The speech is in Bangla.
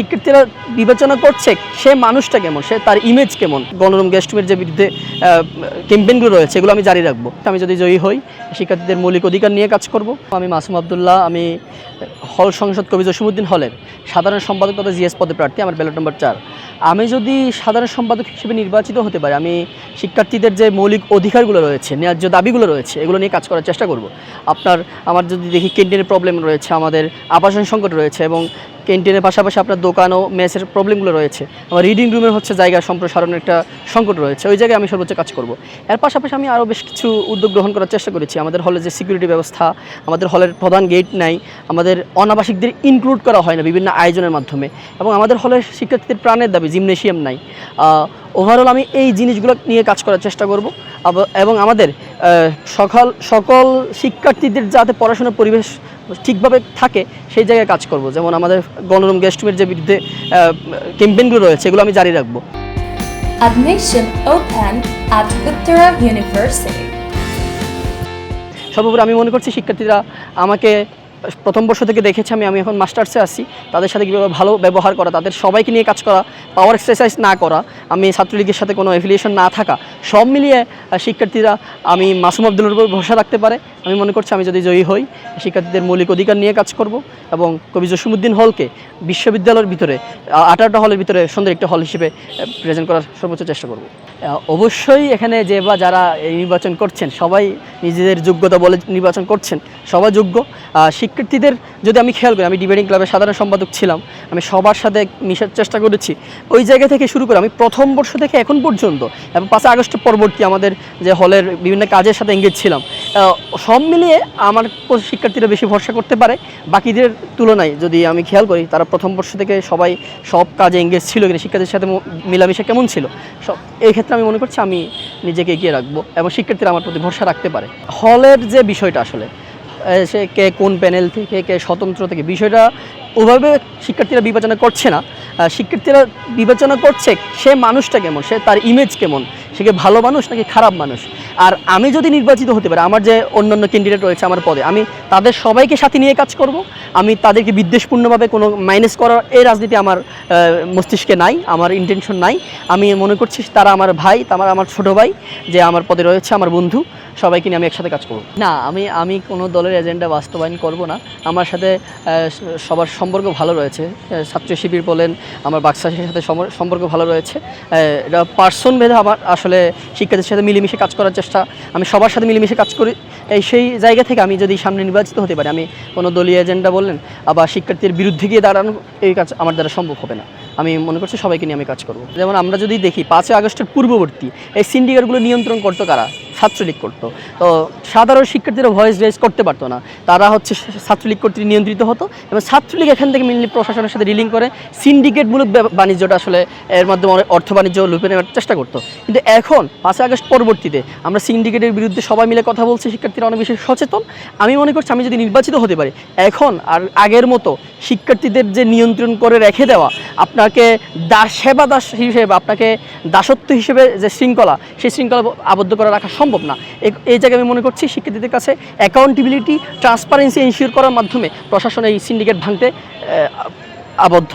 শিক্ষার্থীরা বিবেচনা করছে সে মানুষটা কেমন, সে তার ইমেজ কেমন? গণরম গেস্টমের যে বিরুদ্ধে ক্যাম্পেইনগুলো রয়েছে, এগুলো আমি জারি রাখব। আমি যদি জয়ী হই, শিক্ষার্থীদের মৌলিক অধিকার নিয়ে কাজ করব। আমি মাসুম আবদুল্লাহ, আমি হল সংসদ কবি জসিমুদ্দিন হলের সাধারণ সম্পাদক তথা জিএস পদে প্রার্থী, আমার ব্যালট নম্বর চার। আমি যদি সাধারণ সম্পাদক হিসেবে নির্বাচিত হতে পারি, আমি শিক্ষার্থীদের যে মৌলিক অধিকারগুলো রয়েছে, ন্যায্য দাবিগুলো রয়েছে, এগুলো নিয়ে কাজ করার চেষ্টা করব। আপনার, আমার যদি দেখি ক্যান্টিনের প্রবলেম রয়েছে, আমাদের আবাসন সংকট রয়েছে এবং ক্যান্টিনের পাশাপাশি আপনার দোকান ও মেসের প্রবলেমগুলো রয়েছে। আমার রিডিং রুমের হচ্ছে জায়গা সম্প্রসারণের একটা সংকট রয়েছে। ওই জায়গায় আমি সর্বোচ্চ কাজ করব। এর পাশাপাশি আমি আরও বেশ কিছু উদ্যোগ গ্রহণ করার চেষ্টা করেছি। আমাদের হলে যে সিকিউরিটি ব্যবস্থা, আমাদের হলের প্রধান গেট নাই, আমাদের অনাবাসিকদের ইনক্লুড করা হয় না বিভিন্ন আয়োজনের মাধ্যমে। এবং আমাদের হলের শিক্ষার্থীদের প্রাণের দাবি জিমনেশিয়াম নাই। ওভারঅল আমি এই জিনিসগুলো নিয়ে কাজ করার চেষ্টা করব। এবং আমাদের সকল সকল শিক্ষার্থীদের যাতে পড়াশোনার পরিবেশ ঠিকভাবে থাকে সেই জায়গায় কাজ করব। যেমন আমাদের গণরম গেস্টমের যে বিরুদ্ধে ক্যাম্পেইনগুলো রয়েছে এগুলো আমি জারি রাখব। Admission open at Uttara University. সর্বোপরি আমি মনে করছি শিক্ষার্থীরা আমাকে প্রথম বর্ষ থেকে দেখেছি আমি আমি এখন মাস্টার্সে আছি। তাদের সাথে কীভাবে ভালো ব্যবহার করা তাদের সবাইকে নিয়ে কাজ করা পাওয়ার এক্সারসাইজ না করা আমি ছাত্রলীগের সাথে কোনো অ্যাফিলিয়েশন না থাকা সব মিলিয়ে শিক্ষার্থীরা আমি মাসুম আব্দুলের উপর ভরসা রাখতে পারে। আমি মনে করছি আমি যদি জয়ী হই, শিক্ষার্থীদের মৌলিক অধিকার নিয়ে কাজ করব এবং কবি জসিমুদ্দিন হলকে বিশ্ববিদ্যালয়ের ভিতরে আঠারোটা হলের ভিতরে সুন্দর একটা হল হিসেবে প্রেজেন্ট করার সর্বোচ্চ চেষ্টা করব। অবশ্যই এখানে যে বা যারা নির্বাচন করছেন, সবাই নিজেদের যোগ্যতা বলে নির্বাচন করছেন সবাই যোগ্য। শিক্ষার্থীদের যদি আমি খেয়াল করি, আমি ডিবেটিং ক্লাবের সাধারণ সম্পাদক ছিলাম, আমি সবার সাথে মিশার চেষ্টা করেছি। ওই জায়গা থেকে শুরু করে আমি প্রথম বর্ষ থেকে এখন পর্যন্ত, এবং পাঁচই আগস্টের পরবর্তী আমাদের যে হলের বিভিন্ন কাজের সাথে এঙ্গেজ ছিলাম। সব মিলিয়ে আমার শিক্ষার্থীরা বেশি ভরসা করতে পারে বাকিদের তুলনায়। যদি আমি খেয়াল করি, তারা প্রথম বর্ষ থেকে সবাই সব কাজে এঙ্গেজ ছিল কিনা শিক্ষার্থীর সাথে মেলামেশা কেমন ছিল? সব এই ক্ষেত্রে আমি মনে করছি আমি নিজেকে এগিয়ে রাখব এবং শিক্ষার্থীরা আমার প্রতি ভরসা রাখতে পারে। হলের যে বিষয়টা আসলে সে কে কোন প্যানেল থেকে, কে স্বতন্ত্র থেকে, বিষয়টা ওভাবে শিক্ষার্থীরা বিবেচনা করছে না। শিক্ষার্থীরা বিবেচনা করছে সে মানুষটা কেমন, সে তার ইমেজ কেমন, সে কি ভালো মানুষ নাকি খারাপ মানুষ? আর আমি যদি নির্বাচিত হতে পারি, আমার যে অন্যান্য ক্যান্ডিডেট রয়েছে আমার পদে, আমি তাদের সবাইকে সাথে নিয়ে কাজ করব। আমি তাদেরকে বিদ্বেষপূর্ণভাবে কোনো মাইনাস করার এই রাজনীতি আমার মস্তিষ্কে নাই, আমার ইন্টেনশন নাই। আমি মনে করছি তারা আমার ভাই, তারা আমার ছোট ভাই, যে আমার পদে রয়েছে, আমার বন্ধু। সবাইকে নিয়ে আমি একসাথে কাজ করব। না, আমি আমি কোনো দলের এজেন্ডা বাস্তবায়ন করব না। আমার সাথে সবার সম্পর্ক ভালো রয়েছে। ছাত্র শিবির বলেন, আমার বাক্সাসের সাথে সম্পর্ক ভালো রয়েছে। এটা পার্সন ভেদে আমার আসলে শিক্ষার্থীর সাথে মিলেমিশে কাজ করার চেষ্টা, আমি সবার সাথে মিলেমিশে কাজ করি। এই সেই জায়গা থেকে আমি যদি সামনে নির্বাচিত হতে পারি, আমি কোনো দলীয় এজেন্ডা বললেন আবার শিক্ষার্থীর বিরুদ্ধে গিয়ে দাঁড়ানো, এই কাজ আমার দ্বারা সম্ভব হবে না। আমি মনে করছি সবাইকে নিয়ে আমি কাজ করব। যেমন আমরা যদি দেখি, পাঁচই আগস্টের পূর্ববর্তী, এই সিন্ডিকেটগুলো নিয়ন্ত্রণ করতো কারা? ছাত্রলীগ করতো। তো সাধারণ শিক্ষার্থীরা ভয়েস রেজ করতে পারতো না। তারা হচ্ছে ছাত্রলীগ কর্তৃক নিয়ন্ত্রিত হতো এবং ছাত্রলীগ এখান থেকে মেনলি প্রশাসনের সাথে ডিলিং করে। সিন্ডিকেটমূলক বাণিজ্যটা আসলে এর মাধ্যমে অর্থ বাণিজ্য লুপে নেওয়ার চেষ্টা করতো। কিন্তু এখন পাঁচই আগস্ট পরবর্তীতে আমরা সিন্ডিকেটের বিরুদ্ধে সবাই মিলে কথা বলছি, শিক্ষার্থীরা অনেক বেশি সচেতন। আমি মনে করছি আমি যদি নির্বাচিত হতে পারি, এখন আর আগের মতো শিক্ষার্থীদের যে নিয়ন্ত্রণ করে রেখে দেওয়া, আপনাকে দাস সেবা দাস হিসেবে, আপনাকে দাসত্ব হিসেবে যে শৃঙ্খলা, সেই শৃঙ্খলা আবদ্ধ করে রাখা সম্ভব না। এই জায়গায় আমি মনে করছি শিক্ষার্থীদের কাছে অ্যাকাউন্টেবিলিটি ট্রান্সপারেন্সি এনশিওর করার মাধ্যমে প্রশাসন এই সিন্ডিকেট ভাঙতে আবদ্ধ।